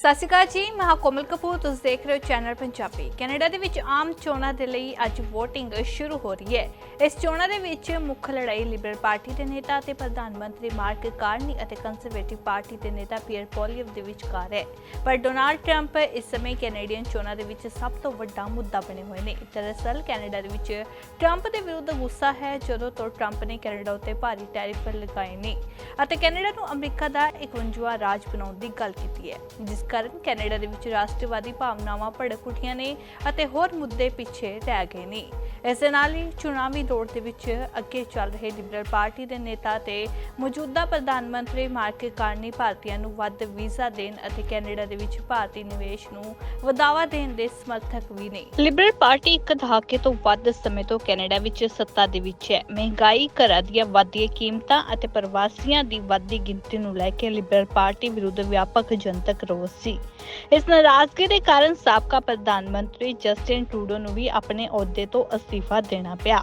ਸਤਿ ਸ਼੍ਰੀ ਅਕਾਲ ਜੀ, ਮੈਂ ਹਾਂ ਕੋਮਲ ਕਪੂਰ, ਤੁਸੀਂ ਦੇਖ ਰਹੇ ਹੋ ਚੈਨਲ ਪੰਜਾਬੀ। ਕੈਨੇਡਾ ਦੇ ਵਿੱਚ ਆਮ ਚੋਣਾਂ ਦੇ ਲਈ ਅੱਜ VOTING ਸ਼ੁਰੂ ਹੋ ਰਹੀ ਹੈ। ਇਸ ਚੋਣਾਂ ਦੇ ਵਿੱਚ ਮੁੱਖ ਲੜਾਈ ਲਿਬਰਲ ਪਾਰਟੀ ਦੇ ਨੇਤਾ ਅਤੇ ਪ੍ਰਧਾਨ ਮੰਤਰੀ ਮਾਰਕ ਕਾਰਨੀ ਅਤੇ ਕੰਜ਼ਰਵੇਟਿਵ ਪਾਰਟੀ ਦੇ ਨੇਤਾ ਪੀਅਰ ਪੋਲੀਅਵ ਦੇ ਵਿਚਕਾਰ ਹੈ। ਪਰ ਡੋਨਾਲਡ ਟਰੰਪ ਇਸ ਸਮੇਂ ਕੈਨੇਡੀਅਨ ਚੋਣਾਂ ਦੇ ਵਿੱਚ ਸਭ ਤੋਂ ਵੱਡਾ ਮੁੱਦਾ ਬਣੇ ਹੋਏ ਨੇ। ਦਰਅਸਲ ਕੈਨੇਡਾ ਦੇ ਵਿੱਚ ਟਰੰਪ ਦੇ ਵਿਰੁੱਧ ਗੁੱਸਾ ਹੈ, ਜਦੋਂ ਤੋਂ ਟਰੰਪ ਨੇ ਕੈਨੇਡਾ ਉੱਤੇ ਭਾਰੀ ਟੈਰਿਫ ਲਗਾਏ ਨੇ। ਅਤੇ ਕੈਨੇਡਾ ਨੂੰ ਅਮਰੀਕਾ ਦਾ 51ਵਾਂ ਰਾਜ ਬਣਾਉਣ ਦੀ ਗੱਲ ਕੀਤੀ ਹੈ, ਜਿਸ ਕਾਰਨ ਕੈਨੇਡਾ ਦੇ ਵਿੱਚ ਰਾਸ਼ਟਰਵਾਦੀ ਭਾਵਨਾਵਾਂ ਭੜਕ ਉੱਠੀਆਂ ਨੇ ਅਤੇ ਹੋਰ ਮੁੱਦੇ ਪਿੱਛੇ ਰਹਿ ਗਏ ਨੇ। ਇਸ ਦੇ ਨਾਲ ਹੀ ਚੁਣਾਵੀ ਦੌੜ ਦੇ ਵਿੱਚ ਅੱਗੇ ਚੱਲ ਰਹੇ ਲਿਬਰਲ ਪਾਰਟੀ ਦੇ ਨੇਤਾ ਤੇ ਮੌਜੂਦਾ ਪ੍ਰਧਾਨ ਮੰਤਰੀ ਮਾਰਕ ਕਾਰਨੀ ਭਾਰਤੀਆਂ ਨੂੰ ਵੱਧ ਵੀਜ਼ਾ ਦੇਣ ਅਤੇ ਕੈਨੇਡਾ ਦੇ ਵਿੱਚ ਭਾਰਤੀ ਨਿਵੇਸ਼ ਨੂੰ ਵਧਾਵਾ ਦੇਣ ਦੇ ਸਮਰਥਕ ਵੀ ਨੇ। ਲਿਬਰਲ ਪਾਰਟੀ ਇੱਕ ਦਹਾਕੇ ਤੋਂ ਵੱਧ ਸਮੇਂ ਤੋਂ ਕੈਨੇਡਾ ਵਿੱਚ ਸੱਤਾ ਦੇ ਵਿੱਚ ਹੈ। ਮਹਿੰਗਾਈ, ਘਰਾਂ ਦੀਆਂ ਵੱਧਦੀਆਂ ਕੀਮਤਾਂ ਅਤੇ ਪ੍ਰਵਾਸੀਆਂ ਦੀ ਵੱਧਦੀ ਗਿਣਤੀ ਨੂੰ ਲੈ ਕੇ ਲਿਬਰਲ ਪਾਰਟੀ ਵਿਰੁੱਧ ਵਿਆਪਕ ਜਨਤਕ ਰੋਸ ਸੀ। ਇਸ ਨਾਰਾਜ਼ਗੀ ਦੇ ਕਾਰਨ ਸਾਬਕਾ ਪ੍ਰਧਾਨ ਮੰਤਰੀ ਜਸਟਿਨ ਟਰੂਡੋ ਨੂੰ ਵੀ ਆਪਣੇ ਅਹੁਦੇ ਤੋਂ ਅਸਤੀਫਾ ਦੇਣਾ ਪਿਆ।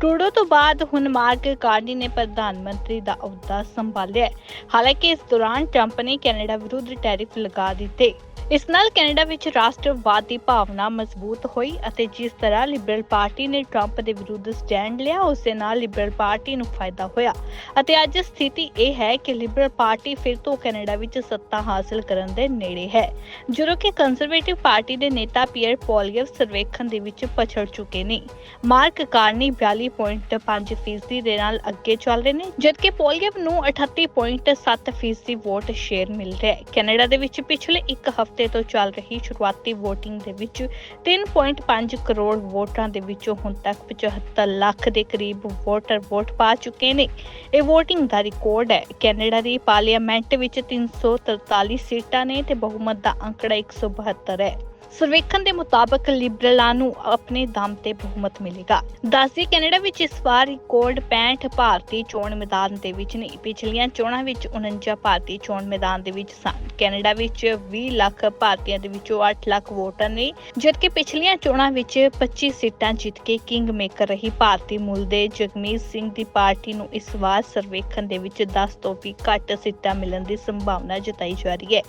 ਟਰੂਡੋ ਤੋਂ ਬਾਅਦ ਹੁਣ ਮਾਰਕ ਕਾਰਨੀ ਨੇ ਪ੍ਰਧਾਨ ਮੰਤਰੀ ਦਾ ਅਹੁਦਾ ਸੰਭਾਲਿਆ। ਹਾਲਾਂਕਿ ਇਸ ਦੌਰਾਨ ਟਰੰਪ ਨੇ ਕੈਨੇਡਾ ਵਿਰੁੱਧ ਟੈਰਿਫ ਲਗਾ ਦਿੱਤੇ। ਇਸ ਨਾਲ ਕੈਨੇਡਾ ਵਿੱਚ ਰਾਸ਼ਟਰਵਾਦ ਦੀ ਭਾਵਨਾ ਮਜ਼ਬੂਤ ਹੋਈ ਅਤੇ ਜਿਸ ਤਰ੍ਹਾਂ ਲਿਬਰਲ ਪਾਰਟੀ ਨੇ ਟਰੰਪ ਦੇ ਵਿਰੁੱਧ ਸਟੈਂਡ ਲਿਆ, ਉਸ ਦੇ ਨਾਲ ਲਿਬਰਲ ਪਾਰਟੀ ਨੂੰ ਫਾਇਦਾ ਹੋਇਆ। ਅਤੇ ਅੱਜ ਸਥਿਤੀ ਇਹ ਹੈ ਕਿ ਲਿਬਰਲ ਪਾਰਟੀ ਫਿਰ ਤੋਂ ਕੈਨੇਡਾ ਵਿੱਚ ਸੱਤਾ ਹਾਸਲ ਕਰਨ ਦੇ ਨੇੜੇ ਹੈ। ਜਦੋਂ ਕਿ ਕੰਜ਼ਰਵੇਟਿਵ ਪਾਰਟੀ ਦੇ ਨੇਤਾ ਪੀਅਰ ਪੋਲੀਅਵ ਸਰਵੇਖਣ ਦੇ ਵਿੱਚ ਪਛੜ ਚੁੱਕੇ ਨੇ। ਮਾਰਕ ਕਾਰਨੀ 42.5 ਫੀਸਦੀ ਦੇ ਨਾਲ ਅੱਗੇ ਚੱਲ ਰਹੇ ਨੇ, ਜਦਕਿ ਪੋਲੀਅਵ ਨੂੰ 38.7 ਫੀਸਦੀ ਵੋਟ ਸ਼ੇਅਰ ਮਿਲ ਰਿਹਾ ਹੈ। ਕੈਨੇਡਾ ਦੇ ਵਿੱਚ ਪਿਛਲੇ ਇੱਕ ਹਫ਼ਤੇ ਤੋਂ ਚੱਲ ਰਹੀ ਸ਼ੁਰੂਆਤੀ VOTING ਦੇ ਵਿੱਚ 3.5 ਕਰੋੜ ਵੋਟਾਂ ਦੇ ਵਿੱਚੋਂ ਹੁਣ ਤੱਕ 75 ਲੱਖ ਦੇ ਕਰੀਬ ਵੋਟਰ ਵੋਟ ਪਾ ਚੁੱਕੇ ਨੇ। ਇਹ VOTING ਦਾ ਰਿਕਾਰਡ ਹੈ। ਕੈਨੇਡਾ ਦੀ ਪਾਰਲੀਮੈਂਟ ਵਿੱਚ 343 ਸੀਟਾਂ ਨੇ ਤੇ ਬਹੁਮਤ ਦਾ ਅੰਕੜਾ 172 ਹੈ। ਸਰਵੇਖਣ ਦੇ ਮੁਤਾਬਕ ਲਿਬਰਲਾਂ ਨੂੰ ਆਪਣੇ ਦਮ ਤੇ ਬਹੁਮਤ ਮਿਲੇਗਾ। ਦੱਸਦੀ ਕੈਨੇਡਾ ਵਿੱਚ ਇਸ ਵਾਰ ਰਿਕਾਰਡ 65 ਭਾਰਤੀ ਚੋਣ ਮੈਦਾਨ ਦੇ ਵਿੱਚ ਨੇ। ਪਿਛਲੀਆਂ ਚੋਣਾਂ ਵਿੱਚ 49 ਭਾਰਤੀ ਚੋਣ ਮੈਦਾਨ ਦੇ ਵਿੱਚ ਸਨ। ਕੈਨੇਡਾ ਵਿੱਚ 20 ਲੱਖ ਭਾਰਤੀਆਂ ਦੇ ਵਿੱਚੋਂ 8 ਲੱਖ ਵੋਟਰ ਨੇ, ਜਦਕਿ ਪਿਛਲੀਆਂ ਚੋਣਾਂ ਵਿੱਚ 25 ਸੀਟਾਂ ਜਿੱਤ ਕੇ ਕਿੰਗ ਮੇਕਰ ਰਹੀ ਭਾਰਤੀ ਮੂਲ ਦੇ। ਜਗਮੀਤ ਸਿੰਘ ਦੀ ਪਾਰਟੀ ਨੂੰ ਇਸ ਵਾਰ ਸਰਵੇਖਣ ਦੇ ਵਿੱਚ 10 ਤੋਂ ਵੀ ਘੱਟ ਸੀਟਾਂ ਮਿਲਣ ਦੀ ਸੰਭਾਵਨਾ ਜਤਾਈ ਜਾ ਰਹੀ ਹੈ।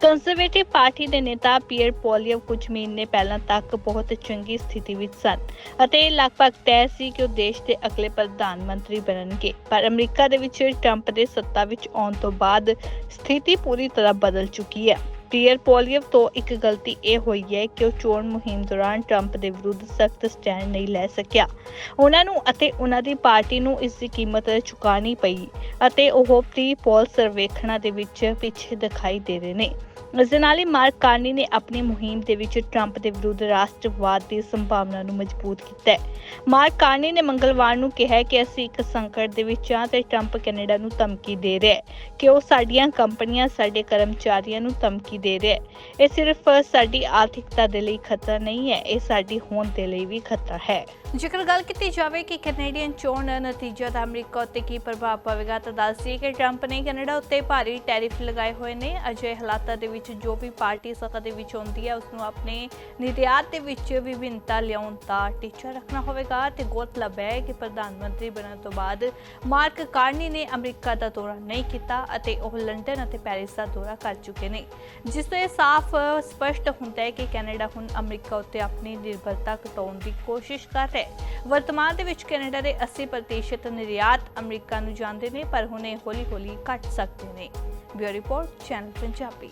ਕੰਜ਼ਰਵੇਟਿਵ ਪਾਰਟੀ ਦੇ ਨੇਤਾ ਪੀਅਰ ਪੋਲੀਅਵ ਕੁਝ ਮਹੀਨੇ ਪਹਿਲਾਂ ਤੱਕ ਬਹੁਤ ਚੰਗੀ ਸਥਿਤੀ ਵਿੱਚ ਸਨ ਅਤੇ ਇਹ ਲਗਭਗ ਤੈਅ ਸੀ ਕਿ ਉਹ ਦੇਸ਼ ਦੇ ਅਗਲੇ ਪ੍ਰਧਾਨ ਮੰਤਰੀ ਬਣਨਗੇ। ਪਰ ਅਮਰੀਕਾ ਦੇ ਵਿੱਚ ਟਰੰਪ ਦੇ ਸੱਤਾ ਵਿੱਚ ਆਉਣ ਤੋਂ ਬਾਅਦ ਸਥਿਤੀ ਪੂਰੀ ਤਰ੍ਹਾਂ ਬਦਲ ਚੁੱਕੀ ਹੈ। ਪੀਅਰ ਪੋਲੀਅਵ ਤੋਂ ਇੱਕ ਗਲਤੀ ਇਹ ਹੋਈ ਹੈ ਕਿ ਉਹ ਚੋਣ ਮੁਹਿੰਮ ਦੌਰਾਨ ਟਰੰਪ ਦੇ ਵਿਰੁੱਧ ਸਖਤ ਸਟੈਂਡ ਨਹੀਂ ਲੈ ਸਕਿਆ। ਉਹਨਾਂ ਨੂੰ ਅਤੇ ਉਹਨਾਂ ਦੀ ਪਾਰਟੀ ਨੂੰ ਇਸ ਦੀ ਕੀਮਤ ਚੁਕਾਣੀ ਪਈ ਅਤੇ ਉਹ ਪ੍ਰੀ ਪੋਲ ਸਰਵੇਖਣਾਂ ਦੇ ਵਿੱਚ ਪਿੱਛੇ ਦਿਖਾਈ ਦੇ ਰਹੇ ਨੇ। ਇਸ ਦੇ ਨਾਲ ਹੀ ਮਾਰਕ ਕਾਰਨੀ ਨੇ ਆਪਣੀ ਮੁਹਿੰਮ ਦੇ ਵਿੱਚ ਟਰੰਪ ਦੇ ਵਿਰੁੱਧ ਰਾਸ਼ਟਰਵਾਦ ਦੀ ਸੰਭਾਵਨਾ ਨੂੰ ਮਜ਼ਬੂਤ ਕੀਤਾ ਹੈ। ਮਾਰਕ ਕਾਰਨੀ ਨੇ ਮੰਗਲਵਾਰ ਨੂੰ ਕਿਹਾ ਕਿ ਅਸੀਂ ਇੱਕ ਸੰਕਟ ਦੇ ਵਿੱਚ ਹਾਂ ਤੇ ਟਰੰਪ ਕੈਨੇਡਾ ਨੂੰ ਧਮਕੀ ਦੇ ਰਿਹਾ ਹੈ ਕਿ ਉਹ ਸਾਡੀਆਂ ਕੰਪਨੀਆਂ, ਸਾਡੇ ਕਰਮਚਾਰੀਆਂ ਨੂੰ ਧਮਕੀ ਦੇ ਰਿਹਾ ਹੈ। ਇਹ ਸਿਰਫ ਸਾਡੀ ਆਰਥਿਕਤਾ ਦੇ ਲਈ ਖਤਰਾ ਨਹੀਂ ਹੈ, ਇਹ ਸਾਡੀ ਹੋਂਦ ਦੇ ਲਈ ਵੀ ਖਤਰਾ ਹੈ। ਜੇਕਰ ਗੱਲ ਕੀਤੀ ਜਾਵੇ ਕਿ ਕੈਨੇਡੀਅਨ ਚੋਣ ਨਤੀਜਾ ਦਾ ਅਮਰੀਕਾ ਉੱਤੇ ਕੀ ਪ੍ਰਭਾਵ ਪਵੇਗਾ ਤਾਂ ਦੱਸਦੀ ਕਿ ਟਰੰਪ ਨੇ ਕੈਨੇਡਾ ਉੱਤੇ ਭਾਰੀ ਟੈਰਿਫ ਲਗਾਏ ਹੋਏ ਨੇ। ਅਜਿਹੇ ਹਾਲਾਤਾਂ ਦੇ ਵਿੱਚ ਜੋ ਵੀ ਪਾਰਟੀ ਸੱਤਾ ਦੇ ਵਿੱਚ ਆਉਂਦੀ ਹੈ ਉਸ ਨੂੰ ਆਪਣੇ ਨਿਰਯਾਤ ਦੇ ਵਿੱਚ ਵਿਭਿੰਨਤਾ ਲਿਆਉਣ ਦਾ ਟੀਚਾ ਰੱਖਣਾ ਹੋਵੇਗਾ ਤੇ ਗੌਰਤਲਬ ਹੈ ਕਿ ਪ੍ਰਧਾਨ ਮੰਤਰੀ ਬਣਨ ਤੋਂ ਬਾਅਦ ਮਾਰਕ ਕਾਰਨੀ ਨੇ ਅਮਰੀਕਾ ਦਾ ਦੌਰਾ ਨਹੀਂ ਕੀਤਾ ਅਤੇ ਉਹ ਲੰਡਨ ਅਤੇ ਪੈਰਿਸ ਦਾ ਦੌਰਾ ਕਰ ਚੁੱਕੇ ਨੇ। ਜਿਸ ਤੋਂ ਇਹ ਸਾਫ਼ ਸਪਸ਼ਟ ਹੁੰਦਾ ਹੈ ਕਿ ਕੈਨੇਡਾ ਹੁਣ ਅਮਰੀਕਾ ਉੱਤੇ ਆਪਣੀ ਨਿਰਭਰਤਾ ਘਟਾਉਣ ਦੀ ਕੋਸ਼ਿਸ਼ ਕਰ ਰਿਹਾ ਹੈ। ਵਰਤਮਾਨ ਦੇ ਵਿੱਚ ਕੈਨੇਡਾ ਦੇ 80% ਨਿਰਯਾਤ ਅਮਰੀਕਾ ਨੂੰ ਜਾਂਦੇ ਨੇ, ਪਰ ਹੁਣ ਇਹ ਹੌਲੀ-ਹੌਲੀ ਘਟ ਸਕਦੇ ਨੇ। Bureau report, channel Punjabi.